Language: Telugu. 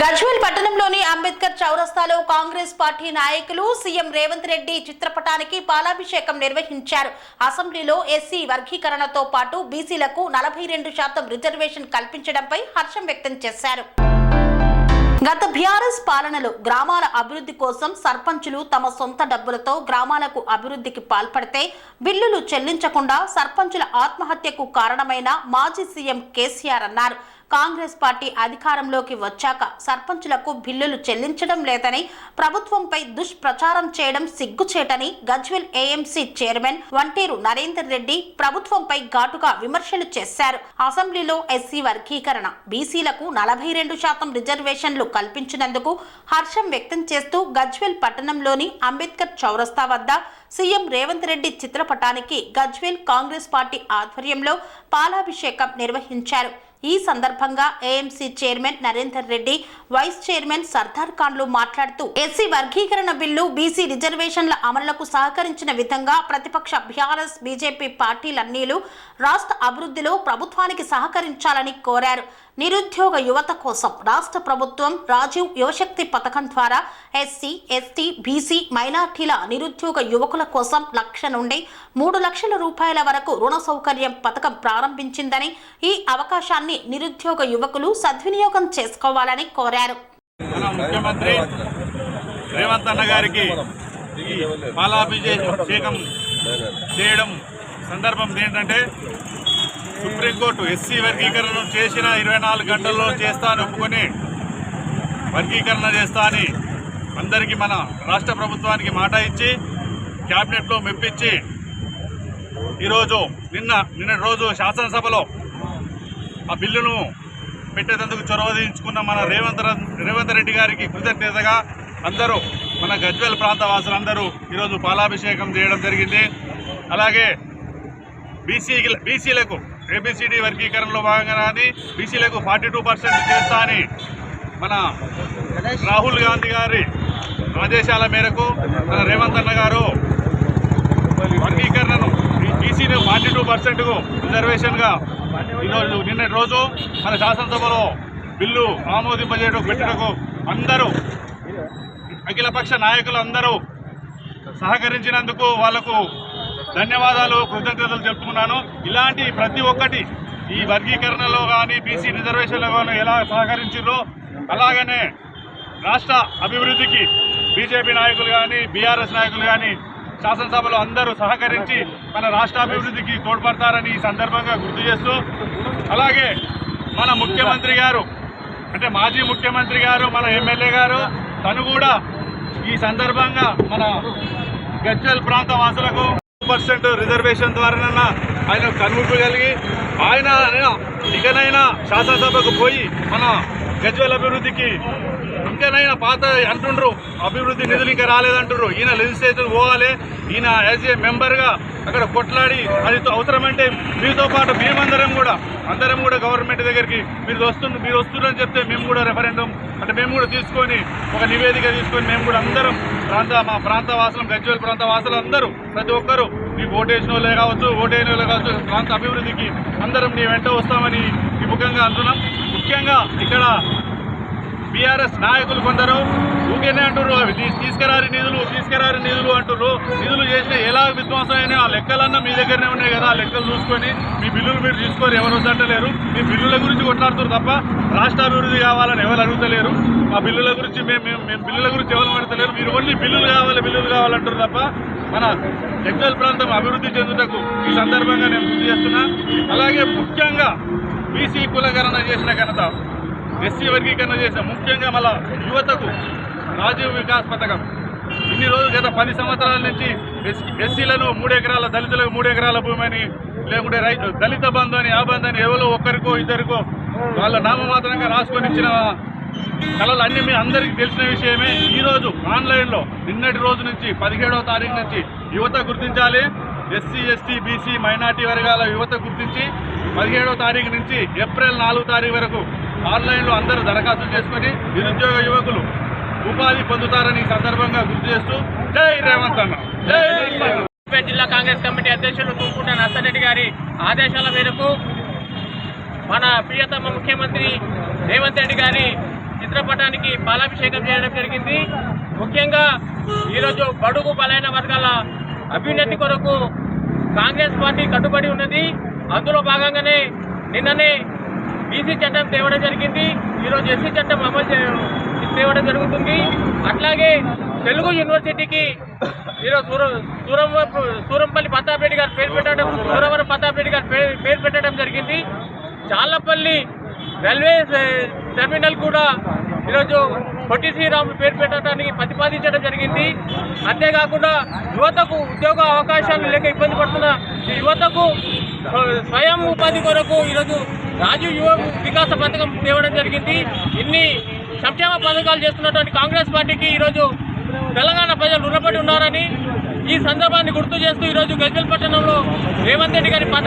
గజ్వేల్ పట్టణంలోని అంబేద్కర్ చౌరస్తాలో కాంగ్రెస్ పార్టీ నాయకులు సీఎం రేవంత్ రెడ్డి చిత్రపటానికి పాలాభిషేకం నిర్వహించారు. అసెంబ్లీలో ఎస్సీ వర్గీకరణతో పాటు బీసీలకు నలభై రెండు శాతం రిజర్వేషన్ కల్పించడంపై హర్షం వ్యక్తం చేశారు. గత బీఆర్ఎస్ పాలనలో గ్రామాల అభివృద్ధి కోసం సర్పంచులు తమ సొంత డబ్బులతో గ్రామాలకు అభివృద్ధికి పాల్పడితే బిల్లులు చెల్లించకుండా సర్పంచుల ఆత్మహత్యకు కారణమైన మాజీ సీఎం కేసీఆర్ అన్నారు. కాంగ్రెస్ పార్టీ అధికారంలోకి వచ్చాక సర్పంచులకు బిల్లులు చెల్లించడం లేదని ప్రభుత్వంపై దుష్ప్రచారం చేయడం సిగ్గుచేటని గజ్వెల్ ఏఎంసీ చైర్మన్ వంటేరు నరేందర్ రెడ్డి ప్రభుత్వంపై ఘాటుగా విమర్శలు చేశారు. అసెంబ్లీలో ఎస్సీ వర్గీకరణ బీసీలకు నలభై రెండు శాతం రిజర్వేషన్లు కల్పించినందుకు హర్షం వ్యక్తం చేస్తూ గజ్వెల్ పట్టణంలోని అంబేద్కర్ చౌరస్తా వద్ద సీఎం రేవంత్ రెడ్డి చిత్రపటానికి గజ్వేల్ కాంగ్రెస్ పార్టీ ఆధ్వర్యంలో పాలాభిషేకం నిర్వహించారు. ఈ సందర్భంగా AMC chairman Narender Reddy vice chairman Sardar ఖాన్లు మాట్లాడుతూ ఎస్సీ వర్గీకరణ బిల్లు బీసీ రిజర్వేషన్ల అమలుకు సహకరించిన విధంగా ప్రతిపక్ష బీఆర్ఎస్ బీజేపీ పార్టీలన్నీలు రాష్ట్ర అభివృద్ధిలో ప్రభుత్వానికి సహకరించాలని కోరారు. నిరుద్యోగ యువత కోసం రాష్ట్ర ప్రభుత్వం రాజీవ్ యువశక్తి పథకం ద్వారా ఎస్సీ ఎస్టీ బీసీ మైనార్టీల నిరుద్యోగ యువకుల కోసం లక్ష నుండి మూడు లక్షల రూపాయల వరకు రుణ సౌకర్యం పథకం ప్రారంభించిందని ఈ అవకాశాన్ని నిరుద్యోగ యువకులు సద్వినియోగం చేసుకోవాలని కోరారు. ముఖ్యమంత్రి రేవంత్ అన్న గారికి పాలాభిషేకం చేయడం సందర్భం ఏంటంటే సుప్రీంకోర్టు ఎస్సీ వర్గీకరణ చేసిన ఇరవై నాలుగు గంటల్లో చేస్తా అని ఒప్పుకొని వర్గీకరణ చేస్తా అని అందరికీ మన రాష్ట్ర ప్రభుత్వానికి మాట ఇచ్చి క్యాబినెట్లో మెప్పించి ఈరోజు నిన్న నిన్న రోజు శాసనసభలో ఆ బిల్లును పెట్టేటందుకు చొరవ తీసుకున్న మన రేవంత్ రేవంత్ రెడ్డి గారికి కృతజ్ఞతగా అందరూ మన గజ్వెల్ ప్రాంత వాసులందరూ ఈరోజు పాలాభిషేకం చేయడం జరిగింది. అలాగే బీసీ బీసీలకు ఏబిసిడి వర్గీకరణలో భాగంగా బీసీలకు ఫార్టీ టూ పర్సెంట్ చేస్తా అని మన రాహుల్ గాంధీ గారి ఆదేశాల మేరకు మన రేవంత్ అన్న గారు వర్గీకరణను బీసీని ఫార్టీ టూ పర్సెంట్కు రిజర్వేషన్గా ఈరోజు నిన్నటి రోజు మన శాసనసభలో బిల్లు ఆమోదింపజేయడం పెట్టడకు అందరూ అఖిలపక్ష నాయకులు అందరూ సహకరించినందుకు వాళ్ళకు ధన్యవాదాలు కృతజ్ఞతలు చెప్తున్నాను ఇలాంటి ప్రతి ఒక్కటి ఈ వర్గీకరణలో కానీ బీసీ రిజర్వేషన్లో కానీ ఎలా సహకరించారో అలాగనే రాష్ట్ర అభివృద్ధికి బీజేపీ నాయకులు కానీ బీఆర్ఎస్ నాయకులు కానీ శాసనసభలో అందరూ సహకరించి మన రాష్ట్ర అభివృద్ధికి తోడ్పడతారని ఈ సందర్భంగా గుర్తు చేస్తూ అలాగే మన ముఖ్యమంత్రి గారు అంటే మాజీ ముఖ్యమంత్రి గారు మన ఎమ్మెల్యే గారు తను కూడా ఈ సందర్భంగా మన గజ్వల్ ప్రాంత వాసులకు పర్సెంట్ రిజర్వేషన్ ద్వారానన్నా ఆయన కనువిప్పు కలిగి ఆయన ఇకనైనా శాసనసభకు పోయి మన గజ్వెల్ అభివృద్ధికి ఇంకనైనా పాత అంటుండ్రు అభివృద్ధి నిధులు ఇంకా రాలేదంటుండ్రు. ఈయన లెజిస్లేచర్ పోవాలి ఈయన యాజ్ ఏ మెంబర్గా అక్కడ కొట్లాడి అది అవసరమంటే మీతో పాటు మేమందరం కూడా అందరం కూడా గవర్నమెంట్ దగ్గరికి మీరు వస్తుంది మీరు వస్తున్నారని చెప్తే మేము కూడా రెఫరెండం అంటే మేము కూడా తీసుకొని ఒక నివేదిక తీసుకొని మేము కూడా అందరం ప్రాంత మా ప్రాంత వాసులం గజ్వేల్ ప్రాంత వాసులు అందరూ ప్రతి ఒక్కరూ మీకు ఓటేసిన వాళ్ళే కావచ్చు ఓటైన వాళ్ళే కావచ్చు ప్రాంత అభివృద్ధికి అందరం నీ వెంట వస్తామని ఈ ముఖంగా అంటున్నాం. ముఖ్యంగా ఇక్కడ బీఆర్ఎస్ నాయకులు కొందరు ఊకేనే అంటున్నారు అవి తీసుకురారి నిధులు తీసుకురారి నిధులు అంటున్నారు నిధులు చేసిన ఎలా విధ్వంసం అయినా ఆ లెక్కలన్నా మీ దగ్గరనే ఉన్నాయి కదా ఆ లెక్కలు చూసుకొని మీ బిల్లులు మీరు తీసుకోరు ఎవరు వద్దంటలేరు. మీ బిల్లుల గురించి కొట్లాడుతారు తప్ప రాష్ట్ర అభివృద్ధి కావాలని ఎవరు అడుగుతలేరు. ఆ బిల్లుల గురించి మేము మేము బిల్లుల గురించి ఎవరు అడుగుతలేరు మీరు ఓన్లీ బిల్లులు కావాలి బిల్లులు కావాలంటారు తప్ప మన టెక్స్టైల్ ప్రాంతం అభివృద్ధి చెందుటకు ఈ సందర్భంగా నేను గుర్తు చేస్తున్నా. అలాగే ముఖ్యంగా బీసీ కులకరణ చేసిన ఘనత ఎస్సీ వర్గీకరణ చేసాం ముఖ్యంగా మళ్ళా యువతకు రాజీవ్ వికాస్ పథకం. ఇన్ని రోజులు గత పది సంవత్సరాల నుంచి ఎస్ ఎస్సీలను మూడు ఎకరాల దళితులకు మూడు ఎకరాల భూమి అని లేకుంటే రైతు దళిత బంధు అని ఆ బంధు అని ఎవరో ఒక్కరికో ఇద్దరికో వాళ్ళ నామమాత్రంగా రాసుకొని ఇచ్చిన కళలు అన్ని మీ అందరికీ తెలిసిన విషయమే. ఈరోజు ఆన్లైన్లో నిన్నటి రోజు నుంచి పదిహేడవ తారీఖు నుంచి యువత గుర్తించాలి. ఎస్సీ ఎస్టీ బీసీ మైనార్టీ వర్గాల యువత గుర్తించి పదిహేడవ తారీఖు నుంచి ఏప్రిల్ నాలుగు తారీఖు వరకు ఆన్లైన్లో అందరూ దరఖాస్తు చేసుకుని నిరుద్యోగ యువకులు ఉపాధి పొందుతారని సందర్భంగా గుర్తు చేస్తూ జై రేవంత్ అన్న. జిల్లా కాంగ్రెస్ కమిటీ అధ్యక్షులు తూకుంట నర్సరెడ్డి గారి ఆదేశాల మేరకు మన ప్రియతమ ముఖ్యమంత్రి రేవంత్ రెడ్డి గారి చిత్రపటానికి పాలాభిషేకం చేయడం జరిగింది. ముఖ్యంగా ఈరోజు బడుగు బలైన వర్గాల అభ్యున్నతి కొరకు కాంగ్రెస్ పార్టీ కట్టుబడి ఉన్నది. అందులో భాగంగానే నిన్ననే బీసీ చట్టం తేవడం జరిగింది. ఈరోజు ఎస్సీ చట్టం అమలు తేవడం జరుగుతుంది. అట్లాగే తెలుగు యూనివర్సిటీకి ఈరోజు సూర సూరం సూరంపల్లి ప్రతాప్ గారు పేరు పెట్టడం సూరవరం పతాపేటి గారు పేరు పేరు పెట్టడం జరిగింది. చాలపల్లి రైల్వే టెర్మినల్ కూడా ఈరోజు పొట్టి శ్రీరాములు పేరు పెట్టడానికి ప్రతిపాదించడం జరిగింది. అంతేకాకుండా యువతకు ఉద్యోగ అవకాశాలు లేక ఇబ్బంది పడుతున్న ఈ యువతకు స్వయం ఉపాధి కొరకు ఈరోజు రాజు యువ వికాస పథకం తేవడం జరిగింది. ఇన్ని సంక్షేమ పథకాలు చేస్తున్నటువంటి కాంగ్రెస్ పార్టీకి ఈరోజు తెలంగాణ ప్రజలు రుణపడి ఉన్నారని ఈ సందర్భాన్ని గుర్తు చేస్తూ ఈరోజు గజ్వెల్ పట్టణంలో రేవంత్ రెడ్డి గారి పట